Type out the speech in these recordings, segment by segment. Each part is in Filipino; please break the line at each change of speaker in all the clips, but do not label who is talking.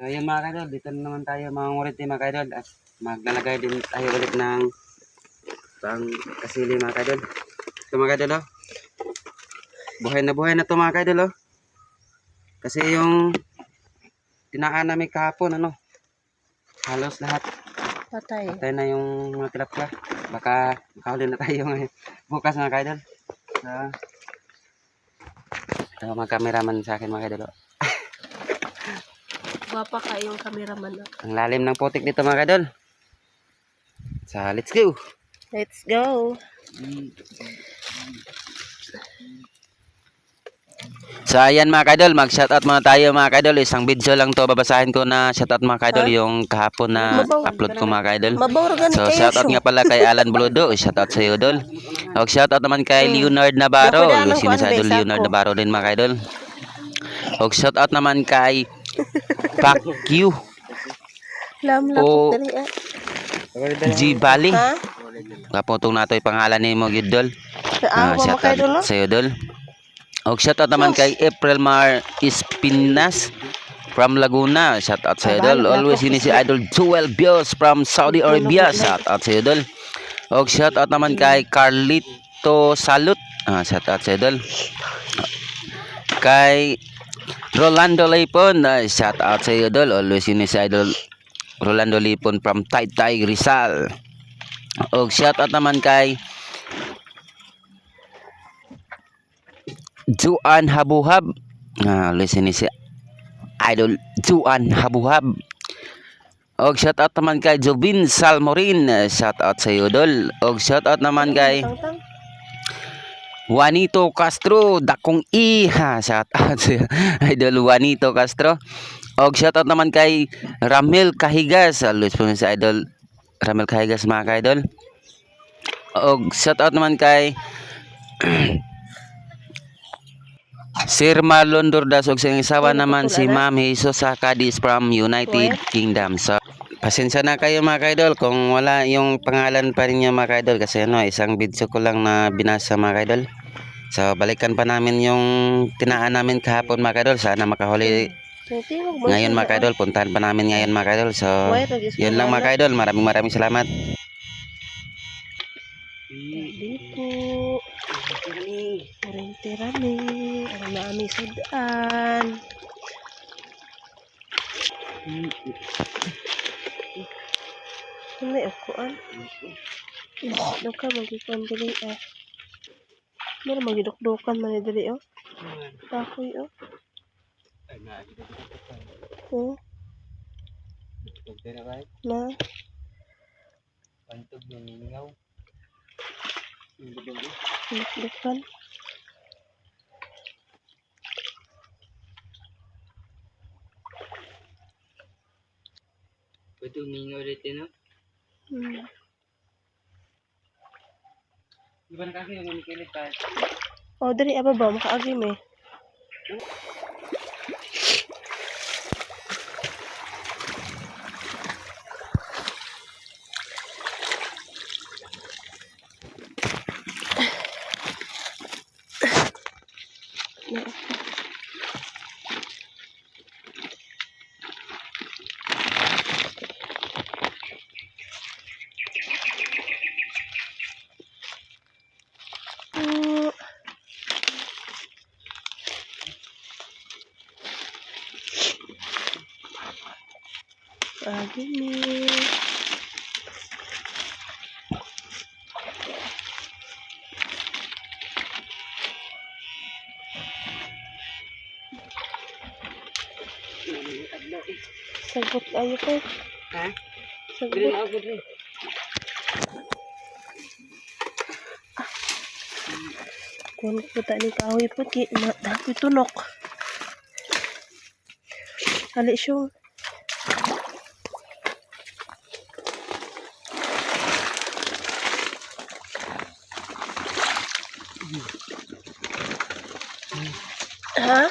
So yun mga kaidol, dito na naman tayo mga ngurit mga kaidol at maglalagay din tayo ulit ng pang kasili mga kaidol. Ito mga kaidol oh. Buhay na buhay na to mga kaidol oh. Kasi yung tinaan namin kahapon ano, halos lahat
Patay.
tayo na yung mga tilapia. Baka makahuli na tayo ngayon. Bukas mga kaidol. So, ito mga cameraman sa akin mga kaidol oh.
Gwapa ka yung cameraman. ah.
Ang lalim ng putik dito mga kadol. So, let's go.
Let's go.
So, ayan mga kadol, mag-shoutout muna tayo mga kadol. Isang video lang to babasahin ko na shoutout mga kadol yung kahapon na
Mabaw.
upload ko mga
gani
So, shoutout nga pala kay Alan Bludo. Shoutout sa iyo, dol. O, shoutout naman kay Leonard Navarro. Sa
ano,
idol
besa
Leonard. Navarro din mga kadol. O, shoutout naman kay Pacquiao
Lam
O-
lapot dali ah.
G. Baling.
Ha?
Kaputong nato yung pangalan ni mo, yun, dol.
Ah,
Ah,
wa
shout
makay dulo.
out sa iyo, Dol. O shout out naman kay April Mar Espinas from Laguna. Shout out sa iyo, Dol. Always yun si Idol Joel Bios from Saudi Arabia. Shout out sa iyo, Dol. O shout out naman kay Carlito Salut. Ah, shout out sa iyo, Dol. Kay Rolando Lipon. Ah, shout out sa iyo, Dol. Always yun si Idol Rolando Lipon from Taytay Rizal. O shout out naman kay Juan Habuhab. Ah, listen ni si Idol Juan Habuhab. Og shout out naman kay Jovin Salmorin. Shout out sa iyo, Dol. Og shout out naman kay. Juanito Castro, dakong iha. Shout out sa Idol Juanito Castro. Og shout out naman kay Ramil Kahigas. Alos po sa Idol Ramil Kahigas mga ka-idol. Og shout out naman kay Sir Marlon Dordas og sa isawa naman si Ma'am Jesus sa Cadiz from United Kingdom. So, pasensya na kayo mga kaidol kung wala yung pangalan pa rin niya mga kaidol kasi ano, isang video ko lang na binasa mga kaidol. So, balikan pa namin yung tinaan namin kahapon mga. Sana makahuli ngayon mga. Puntahan pa namin ngayon mga. So,
ah.
Yun lang mga. Maraming maraming salamat.
Dito. Kurente rami. Ano na ami sa daan. Ano ako an? Ano ka dali ah. Meron magidukdukan man dali oh. Kahoy oh. Oh, na.
Pantog ng ningaw.
Dukdukan.
Pwede ningaw dito no?
Hmm.
Di ba nakaki yung umikilit tayo?
Oh, dali aba ba makaagi me. Mm. Agi me. Sagot ayo ko.
Ha?
Sagot.
na ako dito.
Kung puta ni kahoy po, dapoy tunok. Ali siyo. Ha?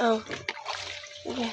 Oh. Okay.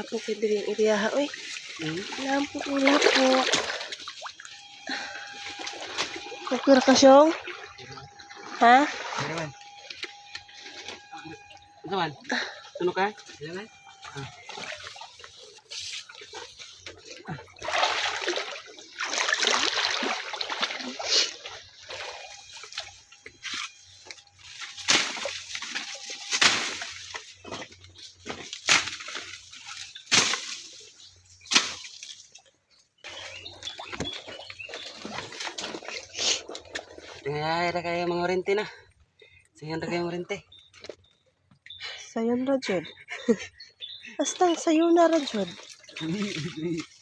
Lapo kay diri ang iriyaha, oy.
Hmm?
Lampo ko, lapo. Okay ra ka siyong? Ha?
Ano man? Tuno ka? Kailan? Tingnan na kayo mga orente na. Sige na kayo mga orente.
Sayon ra jud. Basta sayon na ra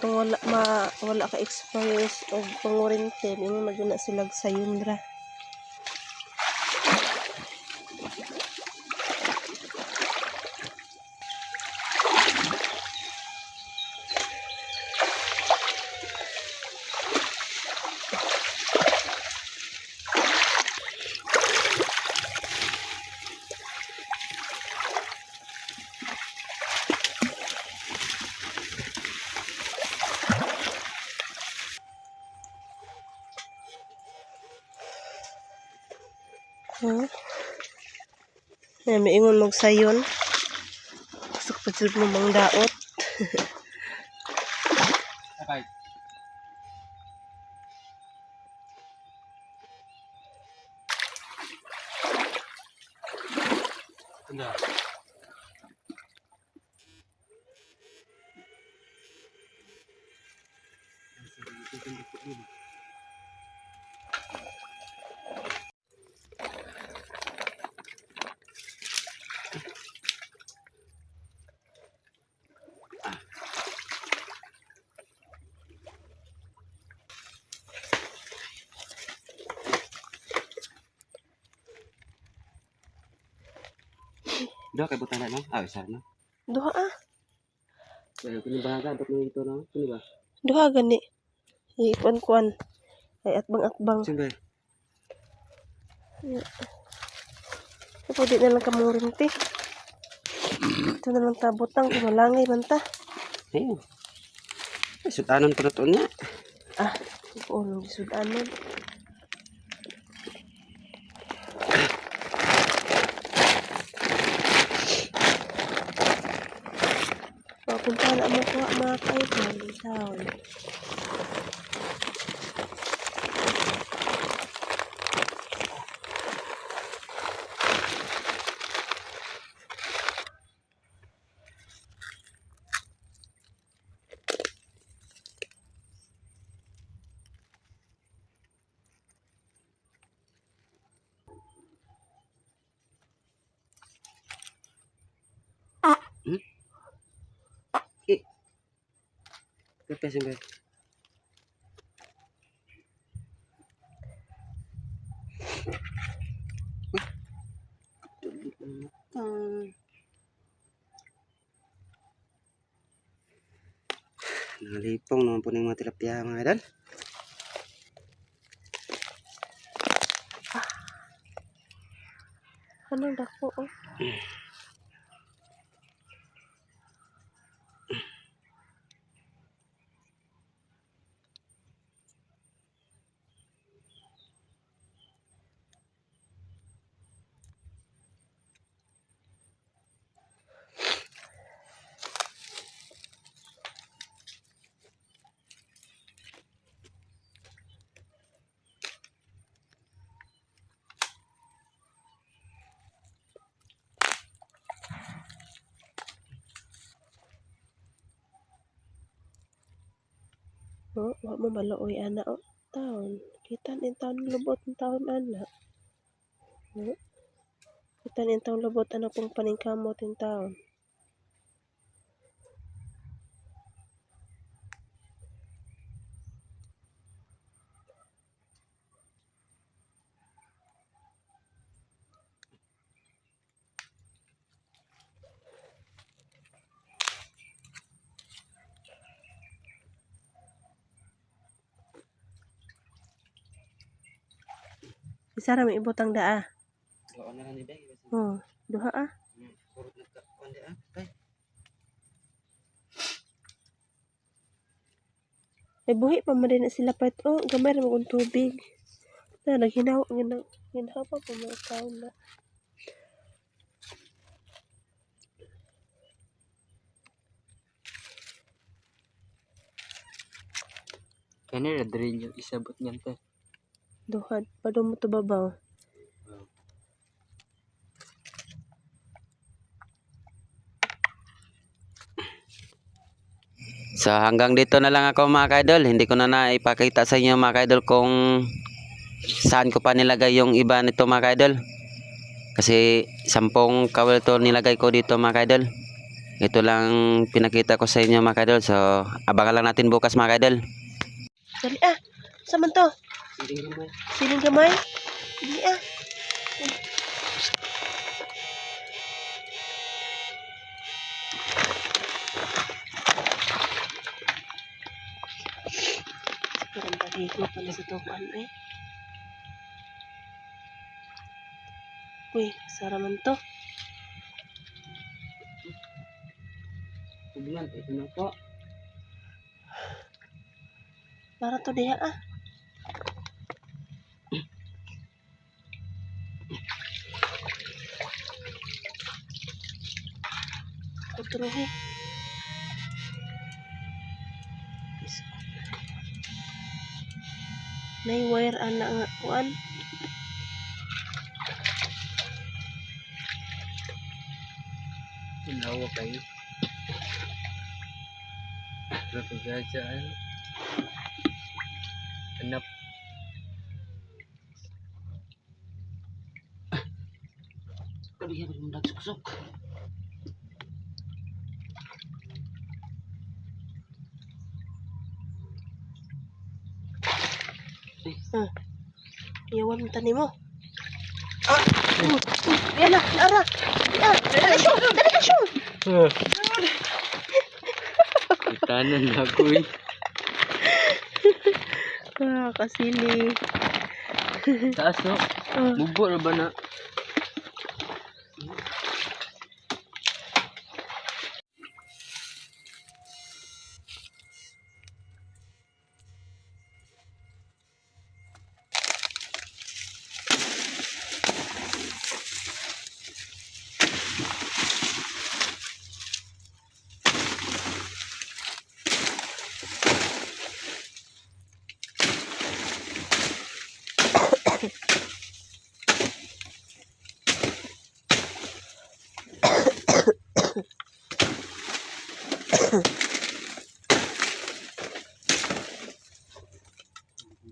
Kung wala ma wala ka experience og pangurente, mo maguna silag sayon ra. Ay, may ingon mong sayon. Gusto ko pa mo mang daot.
Kapag. Tunda. Dua kay butana no? Ah, isa no.
Duha ah.
Kaya kini bahaga dapat mo ito no. Kini ba?
Duha gani. Ikuan-kuan. Ay atbang-atbang.
Siyempre.
Ito di na lang kamong rinti. Ito na lang tabutang. Kumalangay man ta.
Ayun. Ay, sutanon pa na to niya.
Ah, oo, nang gisudanon. Papunta na mo ko mga kaibon.
Kapag siyempre. Nalipong naman po ng mga tilapia mga idol.
Anong dako oh? Oh, wa mo maluoy ana oh. Taon. Kita ni taon lubot ng taon ana. Oh. Kita ni taon lubot ana pong paningkamot ng taon. Isa ra may ibutang daa.
Oo na ni Day.
Oh, duha ah.
Purot na ka. Kundi ah. Tay.
May buhi pa man na sila pait. Oh, gamay ra magong tubig. Na naghinaw ginaw ginaw pa po mga taon na.
Kani ra diri yung isabot niyan te.
Duha padung mo to babaw.
So hanggang dito na lang ako mga kaidol. Hindi ko na naipakita sa inyo mga kaidol kung saan ko pa nilagay yung iba nito mga kaidol. Kasi sampung kawil to nilagay ko dito mga kaidol. Ito lang pinakita ko sa inyo mga kaidol. So abangan lang natin bukas mga kaidol.
Dali ah. Saman to? Siling gamay? Dali ah. Siguro baligo pa na sa tukan eh. Uy, saraman to.
Tugnan ito na po.
Para to diha ah. Kuturuhi. May wire ana nga kuan.
Tinawa kayo. Pero gagaan. Anak
Kalihan mo nagsuksok.
Iyawan mo tani mo. Ah! Uh, yan na, ara. Ah, dali siya, dali ka siya.
Itanan na ko eh.
Ah, kasili.
Taas no.
Ah,
Mubo na ba na?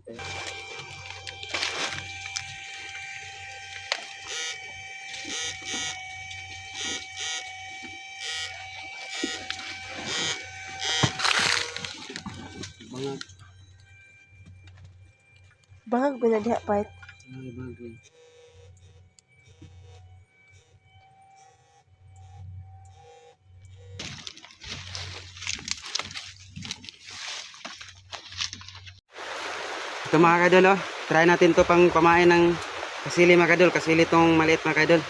Bangag ba na dia Pait?
Nah, bagus. Ito mga kadol oh. Try natin to pang pamain ng kasili mga kadol. Kasili tong maliit mga kadol.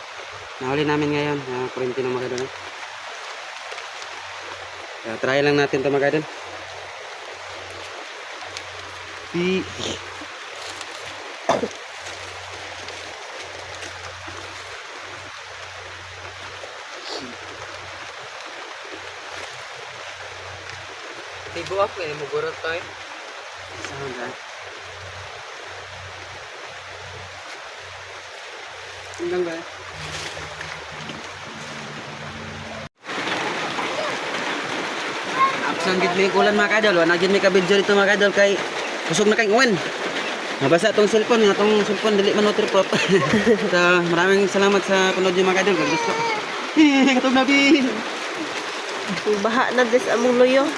Nahuli namin ngayon. Uh, Kurintino mga kadol. oh. Kaya try lang natin to mga kadol. Si
Tibo ako eh. Mugurot to eh.
Saan ba? Hanggang ba? Aksan gid may kulan mga kadol, wala gid may kabidyo dito mga kadol kay kusog na kay uwan. Nabasa tong cellphone, nga tong cellphone dili man waterproof. so, maraming salamat sa panood niyo mga kadol. Gusto. Katog na bin.
Baha na des among loyo.